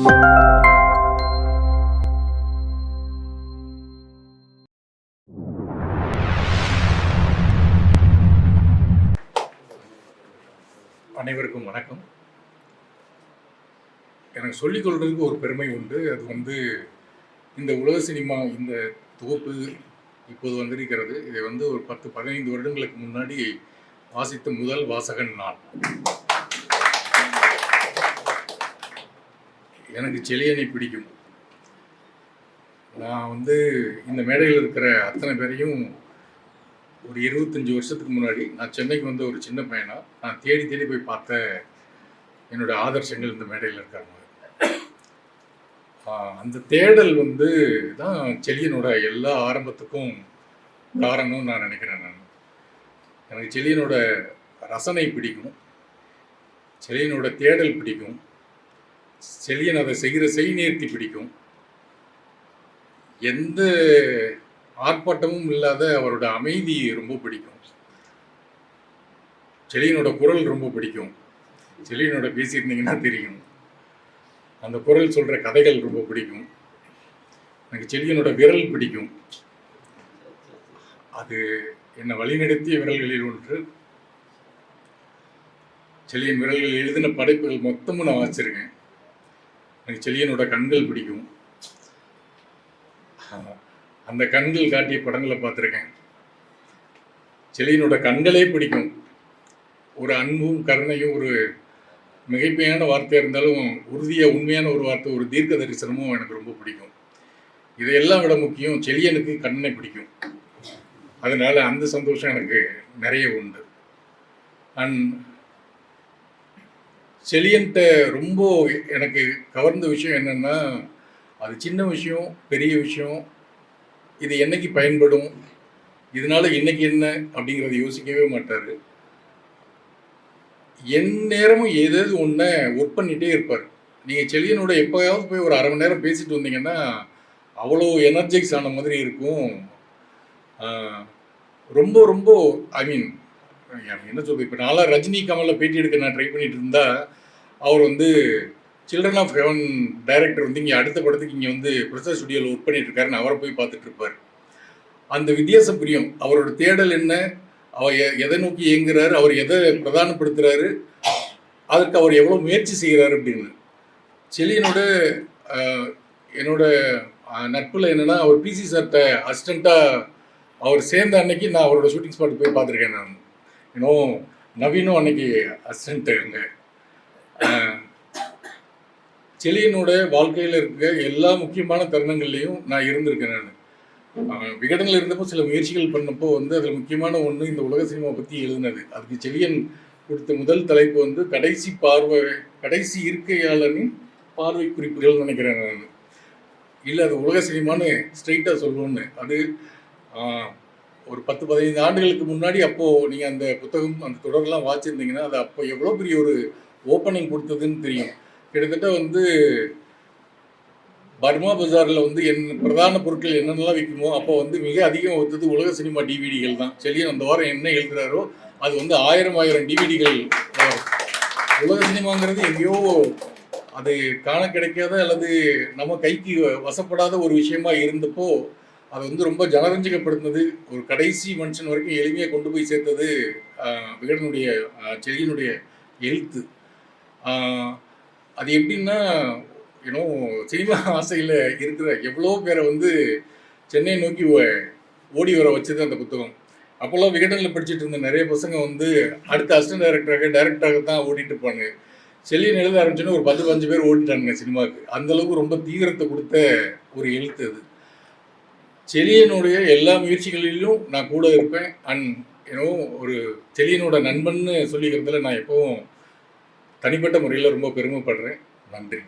அனைவருக்கும் வணக்கம். எனக்கு சொல்லிக் கொள்றதுக்கு ஒரு பெருமை உண்டு. அது வந்து இந்த உலக சினிமா இந்த தொகுப்பு இப்போது வந்திருக்கிறது. இதை வந்து ஒரு பத்து பதினைந்து வருடங்களுக்கு முன்னாடி வாசித்த முதல் வாசகன் நான். எனக்கு செலியனை பிடிக்கும். நான் வந்து இந்த மேடையில் இருக்கிற அத்தனை பேரையும் ஒரு இருபத்தஞ்சி வருஷத்துக்கு முன்னாடி நான் சென்னைக்கு வந்த ஒரு சின்ன பையனாக நான் தேடி தேடி போய் பார்த்த என்னோட ஆதர்சங்கள் இந்த மேடையில் இருக்காங்க. அந்த தேடல் வந்து தான் செலியனோட எல்லா ஆரம்பத்துக்கும் காரணம்னு நான் நினைக்கிறேன் நான். எனக்கு செலியனோட ரசனை பிடிக்கும். செலியனோட தேடல் பிடிக்கும். செழியன் அதை செய்கிற செய் நேர்த்தி பிடிக்கும். எந்த ஆர்ப்பாட்டமும் இல்லாத அவரோட அமைதி ரொம்ப பிடிக்கும். செழியனோட குரல் ரொம்ப பிடிக்கும். செழியனோட பேசியிருந்தீங்கன்னா தெரியும். அந்த குரல் சொல்கிற கதைகள் ரொம்ப பிடிக்கும். எனக்கு செழியனோட விரல் பிடிக்கும். அது என்னை வழிநடத்திய விரல்களில் ஒன்று. செழியன் விரல்கள் எழுதின படைப்புகள் மொத்தமும் நான் வச்சுருக்கேன் எனக்கு செழியனோட கண்கள் பிடிக்கும். அந்த கண்கள் காட்டிய படங்களை பார்த்துருக்கேன். செழியனோட கண்களே பிடிக்கும். ஒரு அன்பும் கருணையும் ஒரு மிகைப்பையான வார்த்தையாக இருந்தாலும் உறுதியாக உண்மையான ஒரு வார்த்தை ஒரு தீர்க்க தரிசனமும் எனக்கு ரொம்ப பிடிக்கும். இதையெல்லாம் விட முக்கியம் செழியனுக்கு கண்ணனை பிடிக்கும். அதனால அந்த சந்தோஷம் எனக்கு நிறைய உண்டு. அண்ட் செலியன்ட்ட ரொம்ப எனக்கு கவர்ந்த விஷயம் என்னென்னா அது சின்ன விஷயம் பெரிய விஷயம் இது என்னைக்கு பயன்படும் இதனால இன்னைக்கு என்ன அப்படிங்கிறத யோசிக்கவே மாட்டார். என் நேரமும் ஏதாவது ஒன்றை ஒர்க் பண்ணிகிட்டே இருப்பார். நீங்கள் செலியனோட எப்போயாவது போய் ஒரு அரை மணி நேரம் பேசிட்டு வந்தீங்கன்னா அவ்வளோ எனர்ஜைஸ் ஆன மாதிரி இருக்கும். ரொம்ப ரொம்ப ஐ மீன் என்ன சொல்றது இப்போ? நான்லாம் ரஜினி கமலில் பேட்டி எடுக்க நான் ட்ரை பண்ணிட்டு இருந்தா அவர் வந்து சில்ட்ரன் ஆஃப் ஹெவன் டைரக்டர் வந்து இங்கே அடுத்த படத்துக்கு இங்கே வந்து பிரசாத் ஸ்டுடியோவில் ஒர்க் பண்ணிட்டு இருக்காருன்னு அவரை போய் பார்த்துட்டு இருப்பார். அந்த வித்தியாசம் புரியும். அவரோட தேடல் என்ன? அவர் எதை நோக்கி இயங்குறாரு? அவர் எதை பிரதானப்படுத்துறாரு? அதற்கு அவர் எவ்வளோ முயற்சி செய்கிறாரு அப்படின்னு. செலியனோட என்னோட நட்பில் என்னென்னா என்னன்னா அவர் பிசி சார்கிட்ட அசிஸ்டண்ட்டாக அவர் சேர்ந்த அன்னைக்கு நான் அவரோட ஷூட்டிங் ஸ்பாட் போய் பார்த்துருக்கேன் நான். இன்னும் நவீனும் அன்னைக்கு அசிஸ்டண்ட்டு அங்கே. செலியனோட வாழ்க்கையில் இருக்க எல்லா முக்கியமான தருணங்கள்லையும் நான் இருந்திருக்கேன் நான். விகடனில் இருந்தப்போ சில முயற்சிகள் பண்ணப்போ வந்து அதில் முக்கியமான ஒன்று இந்த உலக சினிமா பற்றி எழுதினது. அதுக்கு செலியன் கொடுத்த முதல் தலைப்பு வந்து கடைசி பார்வை கடைசி இருக்கையாளனின் பார்வை குறிப்புகள் நினைக்கிறேன் நான். இல்லை அது உலக சினிமான்னு ஸ்ட்ரைட்டாக சொல்லணும்னு. அது ஒரு பத்து பதினைந்து ஆண்டுகளுக்கு முன்னாடி அப்போது நீங்கள் அந்த புத்தகம் அந்த தொடர்லாம் வாச்சிருந்தீங்கன்னா அது அப்போ எவ்வளோ பெரிய ஒரு ஓப்பனிங் கொடுத்ததுன்னு தெரியும். கிட்டத்தட்ட வந்து பர்மா பஜாரில் வந்து என் பிரதான பொருட்கள் என்னென்னலாம் விற்குமோ அப்போ வந்து மிக அதிகம் ஒத்தது உலக சினிமா டிவிடிகள் தான். செல்லியன் அந்த வாரம் என்ன எழுதுறாரோ அது வந்து ஆயிரம் ஆயிரம் டிவிடிகள் உலக சினிமாங்கிறது எங்கேயோ அது காண கிடைக்காத அல்லது நம்ம கைக்கு வசப்படாத ஒரு விஷயமா இருந்தப்போ அது வந்து ரொம்ப ஜனரஞ்சகப்படுத்தினது ஒரு கடைசி மனுஷன் வரைக்கும் எளிமையாக கொண்டு போய் சேர்த்தது விகடனுடைய செடியினுடைய எழுத்து. அது எப்படின்னா ஏன்னோ சினிமா ஆசையில் இருக்கிற எவ்வளோ பேரை வந்து சென்னையை நோக்கி ஓடி வர வச்சது அந்த புத்தகம். அப்போல்லாம் விகடனில் படிச்சுட்டு இருந்த நிறைய பசங்க வந்து அடுத்த அசிஸ்டன்ட் டைரக்டராக டைரக்டராக தான் ஓடிட்டு இருப்பாங்க செல்லியன் எழுத ஆரம்பிச்சோன்னே ஒரு பத்து பதினஞ்சு பேர் ஓடிட்டானுங்க சினிமாவுக்கு. அந்தளவுக்கு ரொம்ப தீவிரத்தை கொடுத்த ஒரு எழுத்து அது. செலியனுடைய எல்லா முயற்சிகளிலும் நான் கூட இருப்பேன். அண்ட் ஏன்னோ ஒரு செலியனோட நண்பன்னு சொல்லிக்கிறதுல நான் எப்பவும் தனிப்பட்ட முறையில் ரொம்ப பெருமைப்படுறேன். நன்றி.